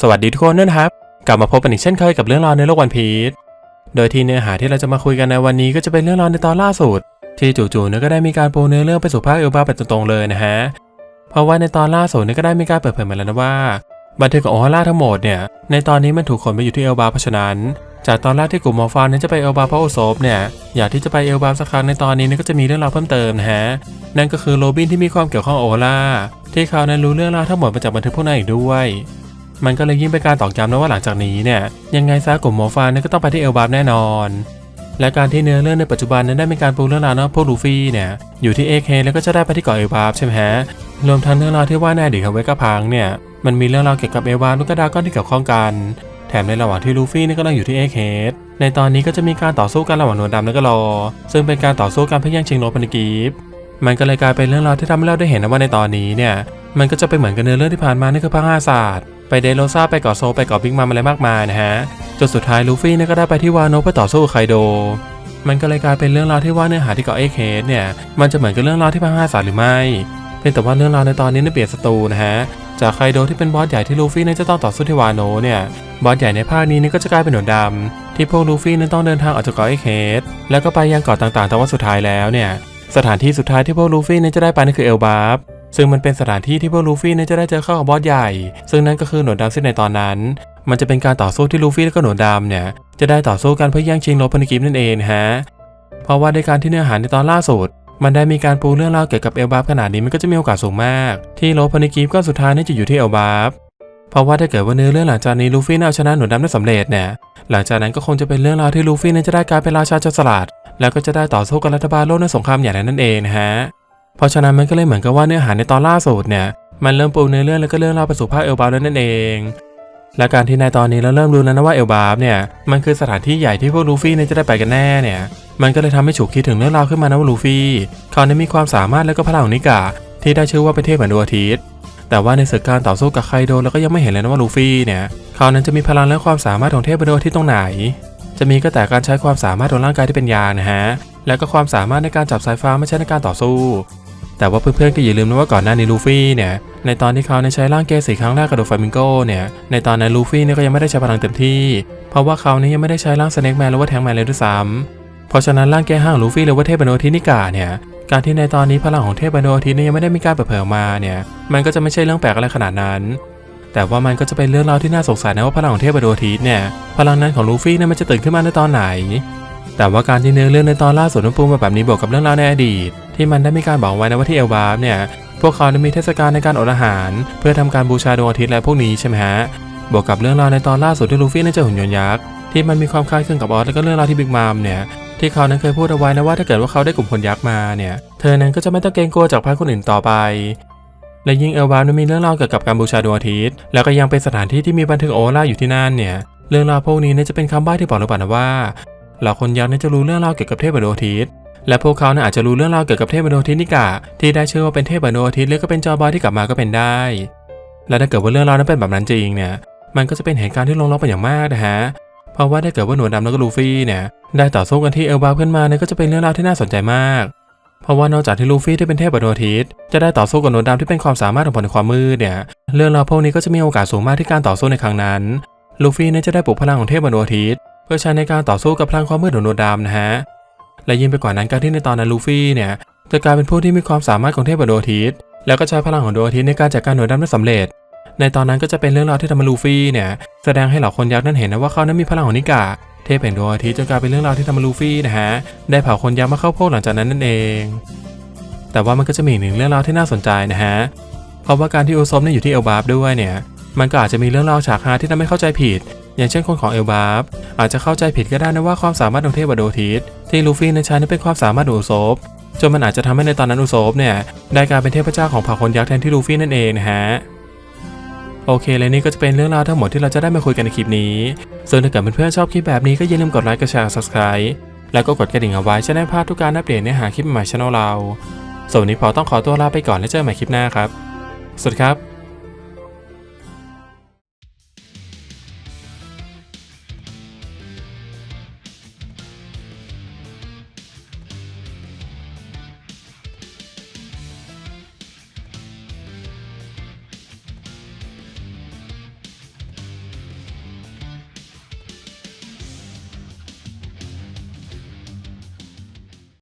สวัสดีทุกคนด้วยนะครับ กลับมาพบกันอีกเช่นเคยกับเรื่องราวในโลกวันพีชโดยที่เนื้อหาที่เราจะมาคุยกันในวันนี้ก็จะเป็นเรื่องราวในตอนล่าสุด ที่จู่ๆเนี่ยก็ได้มีการปูเนื้อเรื่องไปสู่ภาคเอลบาแบบตรงๆเลยนะฮะเพราะว่าในตอนล่าสุดเนี่ยก็ได้มีการเปิดเผยมาแล้วนะว่า บันทึกของโอฮาร่าทั้งหมดเนี่ยในตอนนี้มันถูกขนไปอยู่ที่เอลบาเพราะฉะนั้น จากตอนแรกที่กลุ่มมอร์ฟานนั้นจะไปเอลบาเพราะโอโซฟเนี่ยอยากที่จะไปเอลบาสักครั้งในตอนนี้เนี่ยก็จะมีเรื่องราวเพิ่มเติมนะฮะนั่นก็คือโรบินที่มีความเกี่ยวข้องโอฮาร่าที่เขานั้นรู้เรื่องราวทั้งหมดมาจากบันทึกพวกนั้นอีกด้วย มันก็เลยยิ่งเป็นการตอกย้ำนะว่าหลังจากนี้เนี่ยยังไงซะกลุ่มหมอฟานนี่ก็ต้องไปที่เอลบาร์แน่นอน และการที่เนื้อเรื่องในปัจจุบันนั้นได้มีการปูเรื่องราวนะพวกลูฟี่เนี่ยอยู่ที่เอเคแล้วก็จะได้ไปที่เกาะเอลบาร์ใช่ไหมฮะรวมทั้งเรื่องราวที่ว่าในอดีตของเวก้าพังเนี่ยมันมีเรื่องราวเกี่ยวกับเอลบาร์และก็ดราก้อนที่เกี่ยวข้องกัน แถมในระหว่างที่ลูฟี่นี่ก็กำลังอยู่ที่เอเคในตอนนี้ก็จะมีการต่อสู้กันระหว่างหนวดดำและก็รอ ซึ่งเป็นการต่อสู้กันเพื่อแย่งชิงรถพันกีฟมันก็เลยกลายเป็นเรื่องราวที่ทำให้เราได้เห็นนะว่าในตอนนี้เนี่ยมันก็จะไปเหมือนกับเนื้อเรื่องที่ผ่านมานี่คือภาคห้าศาสตร์ ไปเดโรซาไปเกาะโซไปเกาะบิ๊กมัมอะไรมากมายนะฮะจนสุดท้ายลูฟี่เนี่ยก็ได้ไปที่วานโนเพื่อต่อสู้ไคโด มันก็เลยกลายเป็นเรื่องราวที่ว่าเนื้อหาที่เกาะเอเคสเนี่ยมันจะเหมือนกับเรื่องราวที่ภาคห้าศารหรือไม่เพียงแต่ว่าเรื่องราวในตอนนี้เนี่ยเปลี่ยนศัตรูนะฮะจากไคโดที่เป็นบอสใหญ่ที่ลูฟี่เนี่ยจะต้องต่อสู้ที่วานโนเนี่ยบอสใหญ่ในภาคนี้นี่ก็จะกลายเป็นหนวดดำที่พวกลูฟี่นั้นต้องเดินทางออกจากเกาะเอเคสแล้วก็ไปยังเกาะต่างๆ แต่ว่าสุดท้ายแล้วเนี่ยสถานที่สุดท้ายที่พวกลูฟี่เนี่ยจะได้ไปนั่นคือเอลบาร์ ซึ่งมันเป็นสถานที่ที่พวกลูฟี่เนี่ยจะได้เจอเข้ากับบอสใหญ่ ซึ่งนั่นก็คือหนวดดำซึ่งในตอนนั้น มันจะเป็นการต่อสู้ที่ลูฟี่และก็หนวดดำเนี่ยจะได้ต่อสู้กันเพื่อแย่งชิงรถพันกิจนั่นเองฮะ เพราะว่าในการที่เนื้อหาในตอนล่าสุด มันได้มีการปูเรื่องราวเกี่ยวกับเอลบาร์ขนาดนี้มันก็จะมีโอกาสสูงมาก ที่รถพันกิจก้อนสุดท้ายนี่จะอยู่ที่เอลบาร์เพราะว่าถ้าเกิดว่าเนื้อเรื่องหลังจากนี้ลูฟี่น่าเอาชนะหนวดดำได้สำเร็จเนี่ยหลังจากนั้นก็คงจะเป็นเรื่องราวที่ลูฟี่นั้นจะได้กลายเป็นราชาจรสลัดแล้วก็จะได้ต่อสู้กับรัฐบาลโลกในสงครามใหญ่นั้นนั่นเองนะฮะ เพราะฉะนั้นมันก็เลยเหมือนกับว่าเนื้อหาในตอนล่าสุดเนี่ยมันเริ่มปูเนื้อเรื่องแล้วก็เรื่องราไปสู่ภาคเอลบาร์แล้วนั่นเอง และการที่ในตอนนี้เราเริ่มรู้แล้วนะว่าเอลบาร์เนี่ยมันคือสถานที่ใหญ่ที่พวกลูฟี่เนี่ยจะได้ไปกันแน่เนี่ยมันก็เลยทำให้ฉุกคิดถึงเรื่องราวขึ้นมานะว่าลูฟี่เขาเนี่ยมีความสามารถและก็พลังของนิกาที่ได้ชื่อว่าเป็นเทพเหมือนดวงอาทิตย์แต่ว่าในศึกการต่อสู้กับไคโดเราก็ยังไม่เห็นเลยนะว่าลูฟี่เนี่ยเขานั้นจะมีพลังและความสามารถของเทพเหมือนดวงอาทิตย์ตรงไหน จะมีก็แต่การใช้ความสามารถของร่างกายที่เป็นยานะฮะแล้วก็ความสามารถในการจับสายฟ้าไม่ใช่ในการต่อสู้ แต่ว่าเพื่อนๆก็อย่าลืมนะว่าก่อนหน้านี้ลูฟี่เนี่ยในตอนที่เขาในใช้ร่างเกสีครั้งแรกกับโดฟามิงโกเนี่ยในตอนนั้นลูฟี่เนี่ยก็ยังไม่ได้ใช้พลังเต็มที่ เพราะว่าเขาเนี่ยยังไม่ได้ใช้ร่างสเน็กแมนหรือว่าแทงแมนเลยด้วยซ้ำเพราะฉะนั้นร่างแกห้างลูฟี่หรือว่าเทพบรรโนทินิกาเนี่ยการที่ในตอนนี้พลังของเทพบรรโนทินี่ยยังไม่ได้มีการเปิดเผยออกมาเนี่ยมันก็จะไม่ใช่เรื่องแปลกอะไรขนาดนั้น แต่ว่ามันก็จะเป็นเรื่องราวที่น่าสงสัยนะว่าพลังของเทพบรรโนทิเนี่ยพลังนั้นของลูฟี่เนี่ยมันจะตื่นขึ้นมาในตอนไหน แต่ว่าการที่เนื้อเรื่องในตอนล่าสุดนั้นปูมาแบบนี้บวกกับเรื่องราวในอดีต ที่มันได้มีการบอกไว้นะว่าที่เอลบาร์เนี่ยพวกเขาได้มีเทศกาลในการอดอาหาร เพื่อทำการบูชาดวงอาทิตย์และพวกนี้ใช่ไหมฮะบวกกับเรื่องราวในตอนล่าสุดที่ลูฟี่นั้นเจอหุ่นยนต์ยักษ์ที่มันมีความคล้ายคลึงกับออสแล้วก็เรื่องราวที่บิ๊กมามเนี่ยที่เขานั้นเคยพูดเอาไว้นะว่าถ้าเกิดว่าเขาได้กลุ่มคนยักษ์มาเนี่ยเธอนั้นก็จะไม่ต้องเกรงกลัวจากพายคนอื่นต่อไป และยิ่งเอลบาร์นั้นมีเรื่องราวเกี่ยวกับการบูชาดวงอาทิตย์แล้วก็ยังเป็นสถานที่ที่มีบันทึกโอล่าอยู่ที่นั่นเนี่ยเรื่องราวพวกนี้เนี่ยจะเป็นคำใบ้ที่บอกหรือเปล่านะว่า เหล่าคนยักษ์นี่จะรู้เรื่องราวเกี่ยวกับเทพดวงอาทิตและพวกเขาเนี่ยอาจจะรู้เรื่องราวเกี่ยวกับเทพดวงอาทิตนิกาที่ได้ชื่อว่าเป็นเทพดวงอาทิตหรือก็เป็นจอบอยที่กลับมาก็เป็นได้ และถ้าเกิดว่าเรื่องราวนั้นเป็นแบบนั้นจริงเนี่ยมันก็จะเป็นเหตุการณ์ที่ลงล็อกเป็นอย่างมากนะฮะเพราะว่าถ้าเกิดว่าหนวดดำแล้วก็ลูฟี่เนี่ยได้ต่อสู้กันที่เอลบาเพื่อนมาเนี่ยก็จะเป็นเรื่องราวที่น่าสนใจมาก เพราะว่านอกจากที่ลูฟี่ที่เป็นเทพดวงอาทิตย์จะได้ต่อสู้กับหนวดดำที่เป็นความสามารถของผลในความมืดเนี่ยเรื่องราวพวกนี้ก็จะมีโอกาสสูงมากที่การต่อสู้ในครั้งนั้น ลูฟี่เนี่ยจะได้ปลุกพลังของเทพดอาทิตย์ เพื่อใช้ในการต่อสู้กับพลังความมืดของหนดดำนะฮะ และยิ่งไปกว่านั้นการที่ในตอนนั้นลูฟี่เนี่ยจะกลายเป็นผู้ที่มีความสามารถของเทพดวงอาทิตย์แล้วก็ใช้พลังของดวงอาทิตย์ในการจัดการหนวดดำได้สำเร็จ ในตอนนั้นก็จะเป็นเรื่องราวที่ทำให้ลูฟี่เนี่ยแสดงให้เหล่าคนยักษ์นั้นเห็นนะว่าเขานั้นมีพลังของนิกาเทพแห่งดวงอาทิตย์จนกลายเป็นเรื่องราวที่ทำให้ลูฟี่นะฮะได้เผาคนยักษ์มาเข้าพวกหลังจากนั้นนั่นเอง แต่ว่ามันก็จะมีหนึ่งเรื่องราวที่น่าสนใจนะฮะเพราะว่าการที่อุซบเนี่ยอยู่ที่เอลบาร์ด้วยเนี่ยมันก็อาจจะมีเรื่องราวฉากฮาที่ทำให้เข้าใจผิด อย่างเช่นคนของเอลบาร์อาจจะเข้าใจผิดก็ได้นะว่าความสามารถของเทพดวงอทิตที่ลูฟี่นั้นใช้นั้นเป็นความสามารถองอุซบจนมันอาจจะทำให้ในตอนนั้นอุซบเนี่ยได้กลายเป็นเทพเจ้าของเผ่าคนยักษ์แทนที่ลูฟี่นั่นเองนะฮะโอเค และนี่ก็จะเป็นเรื่องราวทั้งหมดที่เราจะได้มาคุยกันในคลิปนี้ ส่วนถ้าเกิดเพื่อนๆชอบคลิปแบบนี้ก็อย่าลืมกดไลค์ กดแชร์ subscribe แล้วก็กดกระดิ่งเอาไว้จะได้พลาดทุกการอัปเดตเนื้อหาคลิปใหม่ช่องเราส่วนนนี้พอต้องขอตัวลาไปก่อนแล้วเจอกันใหม่คลิปหน้าครับ สวัสดีครับ